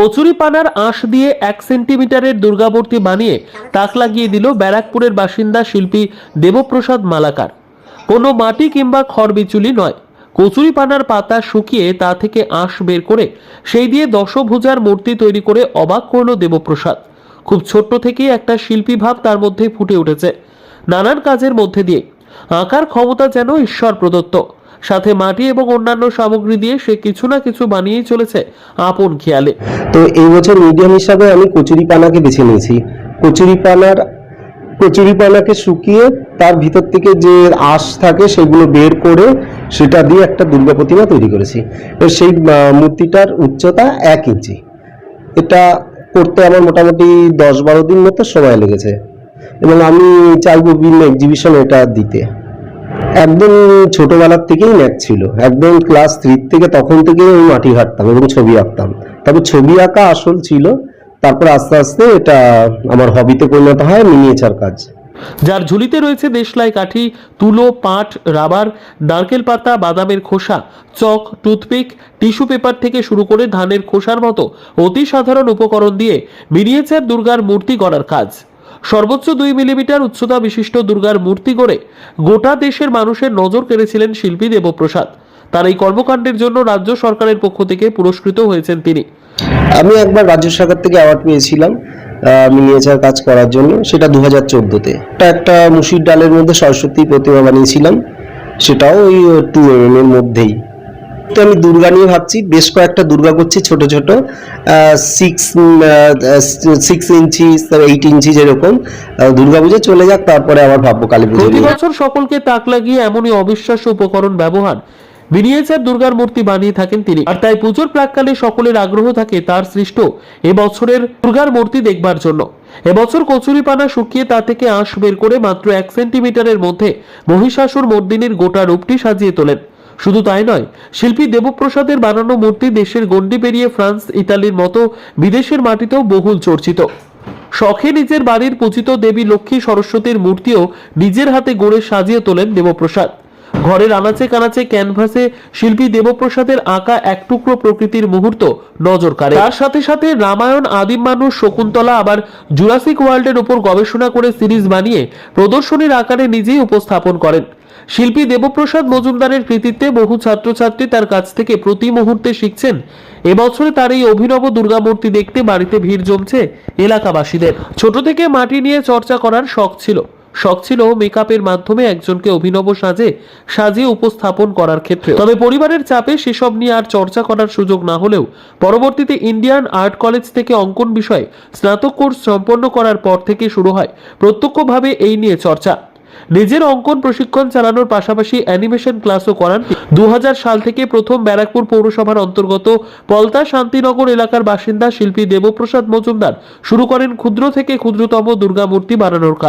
কচুরি পানার আঁশ দিয়ে এক সেন্টিমিটারের দুর্গামূর্তি বানিয়ে তাক লাগিয়ে দিল ব্যারাকপুরের বাসিন্দা শিল্পী দেবপ্রসাদ মালাকার। কোনো মাটি কিংবা খড় বিচুলি নয়। কচুরি পানার পাতা শুকিয়ে তা থেকে আঁশ বের করে সেই দিয়ে দশভুজার মূর্তি তৈরি করে অবাক করল দেবপ্রসাদ। খুব ছোট্ট থেকেই একটা শিল্পী ভাব তার মধ্যে ফুটে উঠেছে। নানান কাজের মধ্যে দিয়ে। আঁকার ক্ষমতা যেন ঈশ্বর প্রদত্ত। সাথে মাটি এবং অন্যান্য সামগ্রী দিয়ে সে কিছু না কিছু বানিয়েই চলেছে আপন খেয়ালে। তো এই বছর মিডিয়াম হিসাবে আমি কচুরি পানাকে বেছে নিয়েছি। কচুরি পানার, কচুরি পানাকে শুকিয়ে তার ভিতর থেকে যে আঁশ থাকে সেগুলো বের করে সেটা দিয়ে একটা দুর্গা প্রতিমা তৈরি করেছি। এবার সেই মূর্তিটার উচ্চতা এক ইঞ্চি। এটা করতে আমার মোটামুটি দশ বারো দিন মতো সময় লেগেছে। এবং আমি চাইব বিভিন্ন এক্সিবিশন এটা দিতে। একদম ছোটবেলার থেকেই ন্যাক ছিল। একদম ক্লাস থ্রি থেকে তখন থেকেই আমি মাটি ঘাটতাম এবং ছবি আঁকতাম। তবে ছবি আঁকা আসল ছিল, তারপর আস্তে আস্তে এটা আমার হবিতে পরিণত হয় মিনিয়েচার কাজ। যার ঝুলিতে রয়েছে দেশলাই কাঠি, তুলো, পাট, রাবার, নারকেল পাতা, বাদামের খোসা, চক, টুথপিক, টিস্যু পেপার থেকে শুরু করে ধানের খোসার মতো অতি সাধারণ উপকরণ দিয়ে মিনিয়েচার দুর্গার মূর্তি গড়ার কাজ। সর্বোচ্চ দুই মিলিমিটার উচ্চতা বিশিষ্ট দুর্গার মূর্তি গড়ে গোটা দেশের মানুষের নজর কেড়েছিলেন শিল্পী দেবপ্রসাদ। তার এই কর্মকাণ্ডের জন্য রাজ্য সরকারের পক্ষ থেকে পুরস্কৃত হয়েছেন তিনি। আমি একবার রাজ্য সরকার থেকে অ্যাওয়ার্ড পেয়েছিলাম মিনিয়েচার কাজ করার জন্য। সেটা দু হাজার চোদ্দোতে একটা মুসির ডালের মধ্যে সরস্বতী প্রতিমা বানিয়েছিলাম। সেটাও ওই টু এর মধ্যেই। তো আমি দুর্গা নিয়ে ভাবছি। বেশ কয়েকটা দুর্গা করছি ছোট ছোট। Six six inch eight inch যেরকম। দুর্গা পুজো চলে যাক তারপরে আবার ভাববো কালী পুজো প্রতি বছর সকলকে তাক লাগিয়ে এমনই অবিশ্বাস্য উপকরণ ব্যবহার। মিনিয়েচার দুর্গার মূর্তি বানিয়ে থাকেন তিনি। আর তাই পুজোর প্রাককালে সকলের আগ্রহ থাকে তার সৃষ্ট এবছরের দুর্গার মূর্তি দেখবার জন্য। এবছর কচুরি পানা শুকিয়ে তা থেকে আঁশ বের করে মাত্র এক সেন্টিমিটারের মধ্যে মহিষাসুর মর্দিনীর গোটা রূপটি সাজিয়ে তোলেন। শুধু তাই নয়, শিল্পী দেবপ্রসাদের বানানো মূর্তি দেশের গণ্ডি পেরিয়ে ফ্রান্স, ইতালির মতো বিদেশের মাটিতেও বহুল চর্চিত। শখে নিজের বাড়ির পূজিত দেবী লক্ষ্মী সরস্বতীর মূর্তিও নিজের হাতে গড়ে সাজিয়ে তোলেন দেবপ্রসাদ। ঘরের আনাচে কানাচে, ক্যানভাসে শিল্পী দেবপ্রসাদের আঁকা এক টুকরো প্রকৃতির মুহূর্ত নজর কাড়ে। তার সাথে সাথে রামায়ণ, আদিম মানুষ, শকুন্তলা, আবার জুরাসিক ওয়ার্ল্ডের উপর গবেষণা করে সিরিজ বানিয়ে প্রদর্শনীর আকারে নিজেই উপস্থাপন করেন। শিল্পী দেবপ্রসাদ মজুমদারের কৃতিত্বে বহু ছাত্রছাত্রী তার কাছ থেকে প্রতি মুহূর্তে শিখছেন, এবছরে তার এই অভিনব দুর্গামূর্তি দেখতে বাড়িতে ভিড় জমছে এলাকাবাসীদের। ছোট থেকে মাটি নিয়ে চর্চা করার শখ ছিল। শখ ছিল মেকআপের মাধ্যমে একজনকে অভিনব সাজে, সাজিয়ে উপস্থাপন করার ক্ষেত্রে তবে পরিবারের চাপে সেসব নিয়ে আর চর্চা করার সুযোগ না হলেও, পরবর্তীতে ইন্ডিয়ান আর্ট কলেজ থেকে অঙ্কন বিষয়ে স্নাতক কোর্স সম্পন্ন করার পর থেকে শুরু হয় প্রত্যক্ষভাবে এই নিয়ে চর্চা। নিজের অঙ্কন প্রশিক্ষণ চালানোর পাশাপাশি অ্যানিমেশন ক্লাসও করান দু হাজার সাল থেকে প্রথম ব্যারাকপুর পৌরসভার অন্তর্গত পলতা শান্তিনগর এলাকার বাসিন্দা শিল্পী দেবপ্রসাদ মজুমদার শুরু করেন ক্ষুদ্র থেকে ক্ষুদ্রতম দুর্গা মূর্তি বানানোর কাজ।